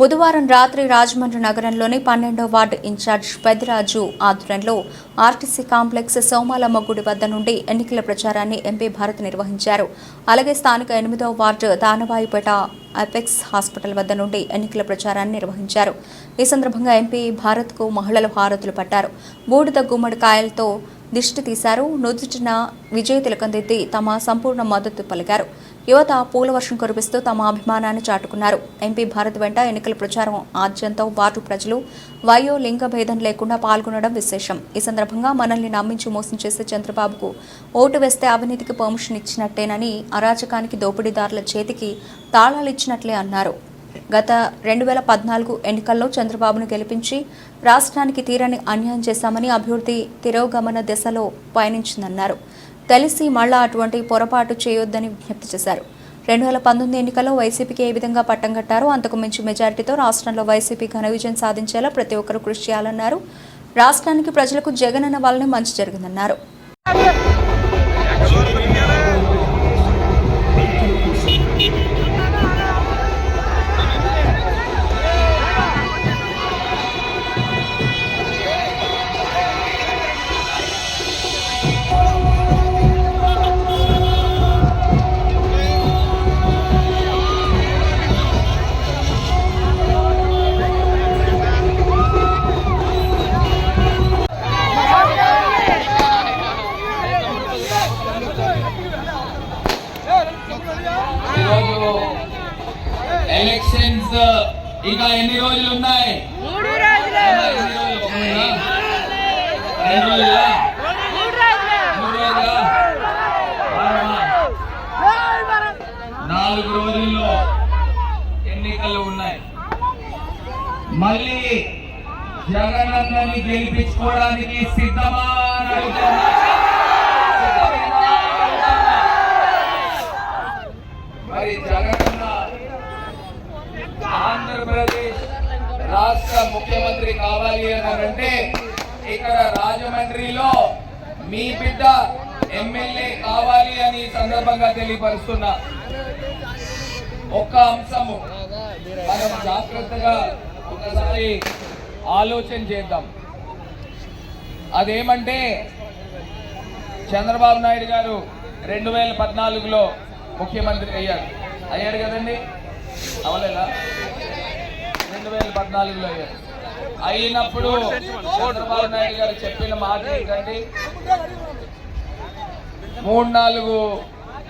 బుధవారం రాత్రి రాజమండ్రి నగరంలోని పన్నెండో వార్డు ఇన్ఛార్జ్ పెద్దిరాజు ఆధ్వర్యంలో ఆర్టీసీ కాంప్లెక్స్ సోమాలమ్మ గుడి వద్ద నుండి ఎన్నికల ప్రచారాన్ని ఎంపీ భారత్ నిర్వహించారు. అలాగే స్థానిక ఎనిమిదో వార్డు దానవాయిపేట అపెక్స్ హాస్పిటల్ వద్ద నుండి ఎన్నికల ప్రచారాన్ని నిర్వహించారు. ఈ సందర్భంగా ఎంపీ భారత్కు మహిళలు హారతులు పట్టారు. బూడిద గుమ్మడికాయలతో దిష్టి తీశారు. నుదుటిన విజయ తిలకందిద్ది తమ సంపూర్ణ మద్దతు పలికారు. యువత పూల వర్షం కురిపిస్తూ తమ అభిమానాన్ని చాటుకున్నారు. ఎంపీ భారత్ వెంట ఎన్నికల ప్రచారం ఆద్యంతో. వార్డు ప్రజలు వయో లింగ భేదం లేకుండా పాల్గొనడం విశేషం. ఈ సందర్భంగా మనల్ని నమ్మించి మోసం చేసే చంద్రబాబుకు ఓటు వేస్తే అవినీతికి పర్మిషన్ ఇచ్చినట్టేనని అరాచకానికి దోపిడీదారుల చేతికి తాళాలు ఇచ్చినట్లే అన్నారు. గత రెండు వేల పద్నాలుగు ఎన్నికల్లో చంద్రబాబును గెలిపించి రాష్ట్రానికి తీరని అన్యాయం చేశామని అభివృద్ధి తిరోగమన దశలో పయనించిందన్నారు. కలిసి మళ్ళా అటువంటి పొరపాటు చేయొద్దని విజ్ఞప్తి చేశారు. రెండు వేల పంతొమ్మిది ఎన్నికల్లో వైసీపీకి ఏ విధంగా పట్టం కట్టారో అంతకు మించి మెజారిటీతో రాష్ట్రంలో వైసీపీ ఘన విజయం సాధించేలా ప్రతి ఒక్కరూ కృషి చేయాలన్నారు. రాష్ట్రానికి ప్రజలకు జగన్ అన్న వాళ్ళని మంచి జరిగిందన్నారు. ఇంకా ఎన్ని రోజులు ఉన్నాయి? రెండు రోజులా? నాలుగు రోజుల్లో ఎన్నికలు ఉన్నాయి. మళ్ళీ జగనన్నని గెలిపించుకోవడానికి సిద్ధమా అని మీ బిడ్డ ఎమ్మెల్యే కావాలి అని సందర్భంగా తెలియపరుస్తున్నా ఒక్క అంశము. మనం జాగ్రత్తగా ఒకసారి ఆలోచన చేద్దాం. అదేమంటే చంద్రబాబు నాయుడు గారు రెండు వేల పద్నాలుగులో ముఖ్యమంత్రి అయ్యారు. అయ్యాడు కదండి? అవలేదా? రెండు వేల పద్నాలుగులో అయ్యారు. అయినప్పుడు చంద్రబాబు నాయుడు గారు చెప్పిన మాట ఏంటండి మూడు నాలుగు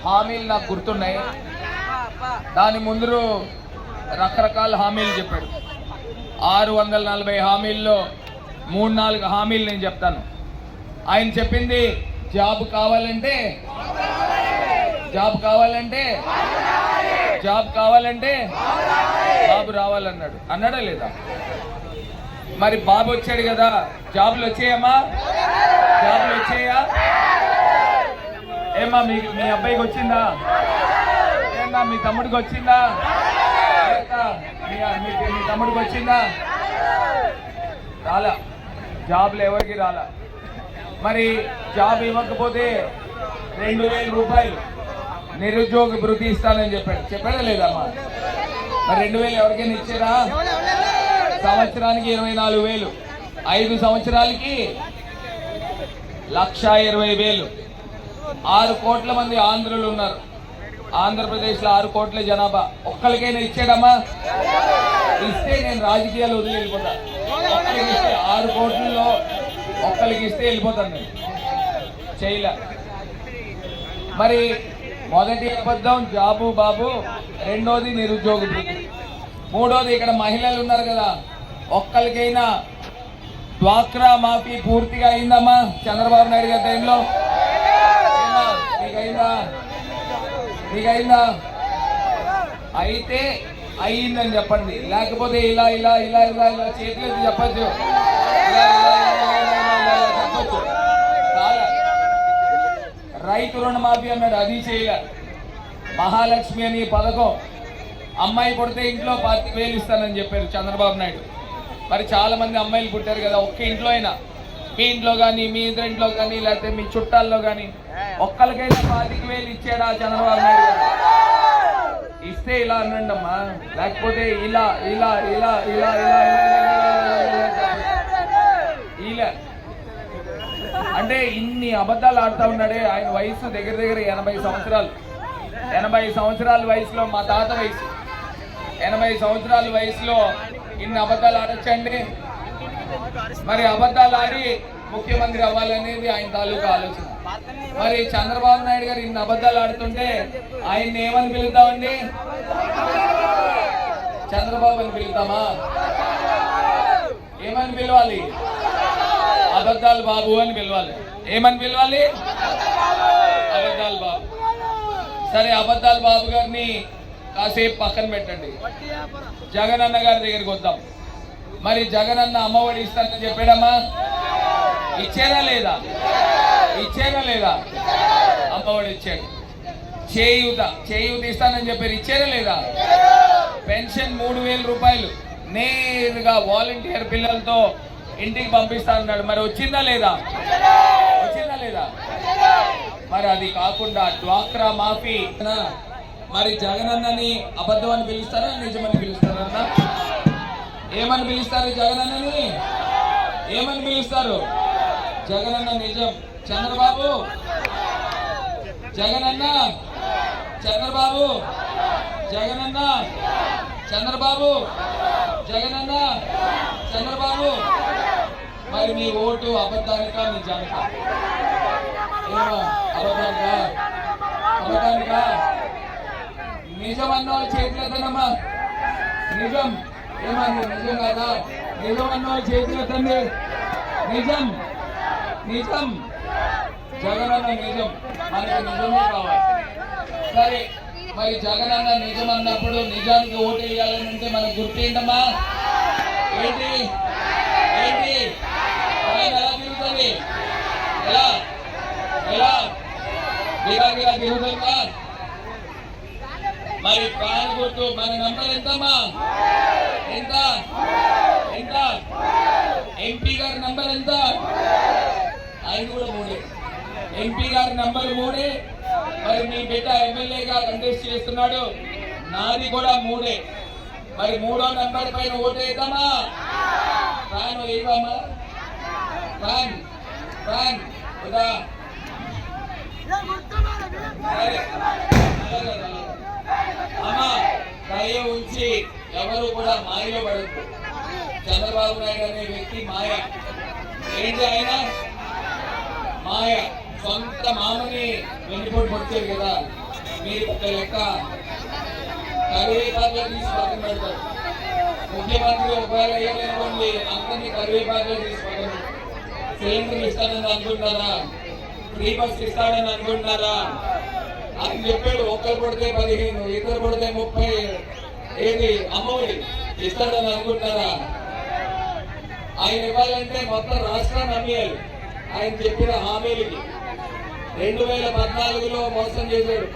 హామీలు నాకు గుర్తున్నాయి. దాని ముందు రకరకాల హామీలు చెప్పాడు. ఆరు వందల నలభై హామీల్లో మూడు నాలుగు హామీలు నేను చెప్తాను. ఆయన చెప్పింది జాబ్ కావాలంటే జాబ్ కావాలంటే జాబ్ కావాలంటే జాబ్ రావాలన్నాడు. అన్నాడా లేదా? మరి బాబు వచ్చాడు కదా. జాబులు వచ్చాయమ్మా? జాబులు వచ్చాయా? ఏమ్మా మీ మీ అబ్బాయికి వచ్చిందా? ఏమ్మా మీ తమ్ముడికి వచ్చిందా? మీ మీ తమ్ముడికి వచ్చిందా? రాలా. జాబ్లు ఎవరికి రాలా? మరి జాబ్ ఇవ్వకపోతే రెండు వేల రూపాయలు నిరుద్యోగ భృతి ఇస్తానని చెప్పాడు. చెప్పాడా లేదమ్మా మరి రెండు వేలు ఎవరికైనా ఇచ్చారా? సంవత్సరానికి ఇరవై నాలుగు వేలు. ఐదు సంవత్సరాలకి లక్ష ఇరవై వేలు. ఆరు కోట్ల మంది ఆంధ్రులు ఉన్నారు. ఆంధ్రప్రదేశ్లో ఆరు కోట్ల జనాభా. ఒక్కరికైనా ఇచ్చాడమ్మా ఇస్తే నేను రాజకీయాలు వదిలి వెళ్ళిపోతాను ఒక్కరికి ఇస్తే ఆరు కోట్లలో ఒక్కరికి ఇస్తే వెళ్ళిపోతాను నేను. చేయలే. మరి మొదటి అబద్ధం జాబు బాబు రెండోది నిరుద్యోగ మూడోది ఇక్కడ మహిళలు ఉన్నారు కదా. ఒక్కరికైనా డ్వాక్రా మాఫీ పూర్తిగా అయిందమ్మా చంద్రబాబు నాయుడు గారి టైంలో. మీకైందా మీకైందా అయితే అయ్యిందని చెప్పండి. లేకపోతే ఇలా ఇలా ఇలా ఇలా ఇలా చేతులు చెప్పచ్చు. ఇలా ఇలా చెప్పొచ్చు. రైతు రుణమాఫీ అన్నాడు అది చేయలే. మహాలక్ష్మి అని పథకం. అమ్మాయి పుడితే ఇంట్లో పాతిక వేలు ఇస్తానని చెప్పారు చంద్రబాబు నాయుడు మరి చాలా మంది అమ్మాయిలు పుట్టారు కదా ఒక్క ఇంట్లో అయినా మీ ఇంట్లో కానీ మీ ఇద్దరి ఇంట్లో కానీ లేకపోతే మీ చుట్టాల్లో కానీ ఒక్కరికైనా పాతిక వేలు ఇచ్చాడా చంద్రబాబు నాయుడు ఇస్తే ఇలా అనండి అమ్మా లేకపోతే ఇలా ఇలా ఇలా ఇలా ఇలా ఇలా అంటే ఇన్ని అబద్ధాలు ఆడుతా ఉన్నాడే ఆయన వయసు దగ్గర దగ్గర ఎనభై సంవత్సరాలు ఎనభై సంవత్సరాల వయసులో మా తాత వయసు ఎనభై సంవత్సరాల వయసులో ఇన్ని అబద్ధాలు ఆడచ్చండి? మరి అబద్ధాలు ఆడి ముఖ్యమంత్రి అవ్వాలనేది ఆయన తాలూకా ఆలోచన. మరి చంద్రబాబు నాయుడు గారు ఇన్ని అబద్ధాలు ఆడుతుంటే ఆయన్ని ఏమని పిలుద్దామండి? చంద్రబాబు అని పిలుద్దామా? ఏమని పిలవాలి? అబద్ధాలు బాబు అని పిలవాలి. ఏమని పిలవాలి? అబద్ధాలు బాబు. సరే అబద్ధాలు బాబు గారిని కాసేపు పక్కన పెట్టండి. జగన్ అన్న గారి దగ్గరికి వద్దాం. మరి జగన్ అన్న అమ్మఒడి ఇస్తానని చెప్పాడమ్మా? ఇచ్చారా లేదా? ఇచ్చారా లేదా? అమ్మఒడి ఇచ్చాడు. చేయూత చేయూత ఇస్తానని చెప్పారు. ఇచ్చారా లేదా? పెన్షన్ మూడు వేల రూపాయలు. నేరుగా వాలంటీర్ పిల్లలతో ఇంటికి పంపిస్తా అన్నాడు. మరి వచ్చిందా లేదా? వచ్చిందా లేదా? మరి అది కాకుండా డ్వాక్రా మాఫీ. మరి జగనన్నని అబద్ధం అని పిలుస్తారా నిజమని పిలుస్తారా అన్న? ఏమని పిలుస్తారు జగనన్నని ఏమని పిలుస్తారు? జగనన్న నిజం. చంద్రబాబు? జగనన్న చంద్రబాబు? జగనన్న చంద్రబాబు? జగనన్న చంద్రబాబు? మరి మీ ఓటు అబద్ధానిక మీ ఏమో అబద్ధానిక? అబద్ధానికా? నిజం అన్న చేతులెత్తనమ్మా. నిజం. ఏమన్నా నిజం కాదా? నిజం అన్న చేతులెత్తండి. నిజం. నిజం. జగనన్న నిజం. మనకి నిజమే కావాలి. సరే మరి జగనన్న నిజం అన్నప్పుడు నిజానికి ఓటు వేయాలని అంటే మనకు గుర్తేంటమ్మా ఏంటి? ఏంటి? ఆయన ఎలా తిరుగుతుంది. ఎలా? ఎలా? గిరాగిరా తిరుగుతుందా. మరి ఫ్యాన్ గుర్తు మన నంబర్ ఎంతమ్మా? ఎంత? ఎంత? ఎంపీ గారి నంబర్ ఎంత? ఆయన కూడా మూడే. ఎంపీ గారి నంబర్ మూడే. మరి మీ బిడ్డ ఎమ్మెల్యేగా కంటెస్ట్ చేస్తున్నాడు. నాది కూడా మూడే. మరి మూడో నంబర్ పైన ఓటు వేద్దామా? ఫ్యాన్ వేద్దామా ఫ్యాన్ ఫ్యాన్ కదా సరే. దయ ఉంచి ఎవరు కూడా మాయలో పడద్దు. చంద్రబాబు నాయుడు అనే వ్యక్తి మాయ. ఏంటి ఆయన? మాయ. సొంత మామని వెన్నుపోటు పొడిచారు కదా. మీరు ఒక లెక్క. కరివేపాకులో తీసి పక్కన పెడతారు. ముఖ్యమంత్రి ఒకవేళ అయ్యారనుకోండి అందరినీ కరివేపాకులో తీసి పక్కన సిలిండర్ ఇస్తానని అనుకుంటారా? ఫ్రీ బస్ ఇస్తాడని అనుకుంటున్నారా అని చెప్పాడు ఒక్కరు పడితే పదిహేను ఇద్దరు పడితే ముప్పై ఏది? అమ్మఒడి ఇస్తాడని అనుకుంటారా ఆయన ఇవ్వాలంటే మొత్తం రాష్ట్రాన్ని అమ్మేయాలి. ఆయన చెప్పిన హామీలకి రెండు వేల పద్నాలుగులో మోసం చేశాడు.